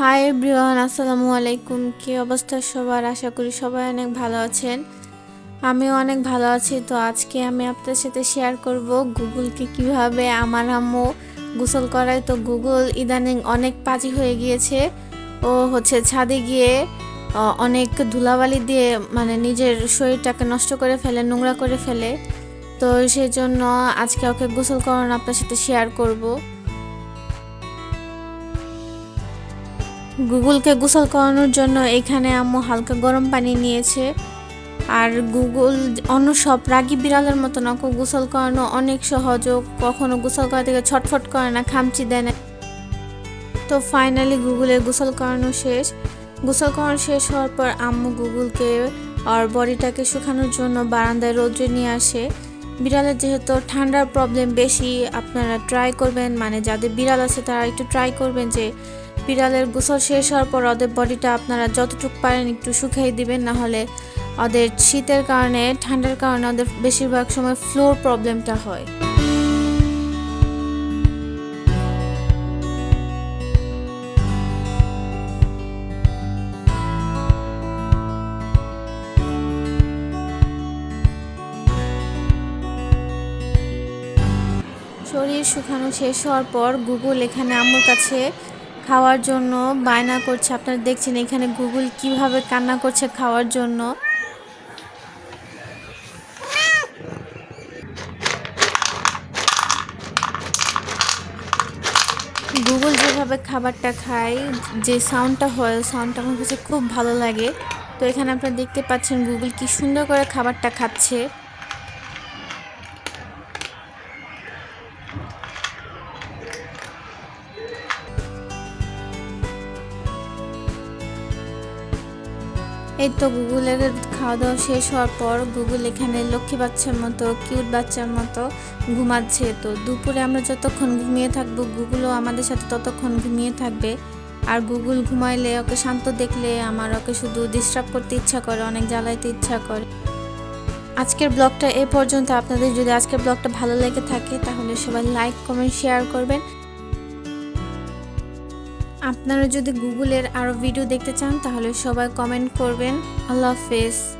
Hi everyone আসসালামু আলাইকুম। কি অবস্থা সবার? আশা করি সবাই অনেক ভালো আছেন। আমিও অনেক ভালো আছি। তো আজকে আমি আপনার সাথে শেয়ার করব গুগলকে কীভাবে আমার আম্মু গোসল করায়। তো গুগল ইদানিং অনেক পাজি হয়ে গিয়েছে। ও হচ্ছে ছাদে গিয়ে অনেক ধুলাবালি দিয়ে মানে নিজের শরীরটাকে নষ্ট করে ফেলে, নোংরা করে ফেলে। তো সেই জন্য আজকে ওকে গোসল করানো আপনার সাথে শেয়ার করব। গুগলকে গোসল করানোর জন্য এখানে আম্মু হালকা গরম পানি নিয়েছে। আর গুগল অন্য সব রাগি বিড়ালের মতো ওকে গোসল করানো অনেক সহজ, ও কখনো গোসল করা থেকে ছটফট করে না, খামচি দেয় না। তো ফাইনালি গুগলের গোসল করানো শেষ। গোসল করানো শেষ হওয়ার পর আম্মু গুগলকে আর বডিটাকে শুকানোর জন্য বারান্দায় রোদ্রে নিয়ে আসে। বিড়ালের যেহেতু ঠান্ডার প্রবলেম বেশি, আপনারা ট্রাই করবেন মানে যাদের বিড়াল আছে তারা একটু ট্রাই করবেন যে বিড়ালের গোসল শেষ হওয়ার পর ওদের বডিটা আপনারা যতটুকু পারেন একটু শুকিয়ে দিবেন, না হলে ওদের শীতের কারণে, ঠান্ডার কারণে ওদের বেশিরভাগ সময় ফ্লোর প্রবলেমটা হয়। শরীর শুকানো শেষ হওয়ার পর গুগল এখানে আমার কাছে খাওয়ার জন্য বায়না করছে। আপনারা দেখছেন এখানে গুগল কীভাবে কান্না করছে খাওয়ার জন্য। গুগল যেভাবে খাবারটা খায়, যে সাউন্ডটা হয় সাউন্ডটা আমার কাছে খুব ভালো লাগে। তো এখানে আপনারা দেখতে পাচ্ছেন গুগল কি সুন্দর করে খাবারটা খাচ্ছে। এই তো গুগলের খাওয়া দাওয়া শেষ হওয়ার পর গুগল এখানে লক্ষ্মী বাচ্চার মতো, কিউট বাচ্চার মতো ঘুমাচ্ছে। তো দুপুরে আমরা যতক্ষণ ঘুমিয়ে থাকব, গুগলও আমাদের সাথে ততক্ষণ ঘুমিয়ে থাকবে। আর গুগল ঘুমাইলে ওকে শান্ত দেখলে আমার ওকে শুধু ডিস্টার্ব করতে ইচ্ছা করে, অনেক জ্বালাইতে ইচ্ছা করে। আজকের ব্লগটা এ পর্যন্ত। আপনাদের যদি আজকের ব্লগটা ভালো লেগে থাকে, তাহলে সবাই লাইক কমেন্ট শেয়ার করবেন। আপনারা যদি গুগলের আরও ভিডিও দেখতে চান তাহলে সবাই কমেন্ট করবেন। আল্লাহ হাফেজ।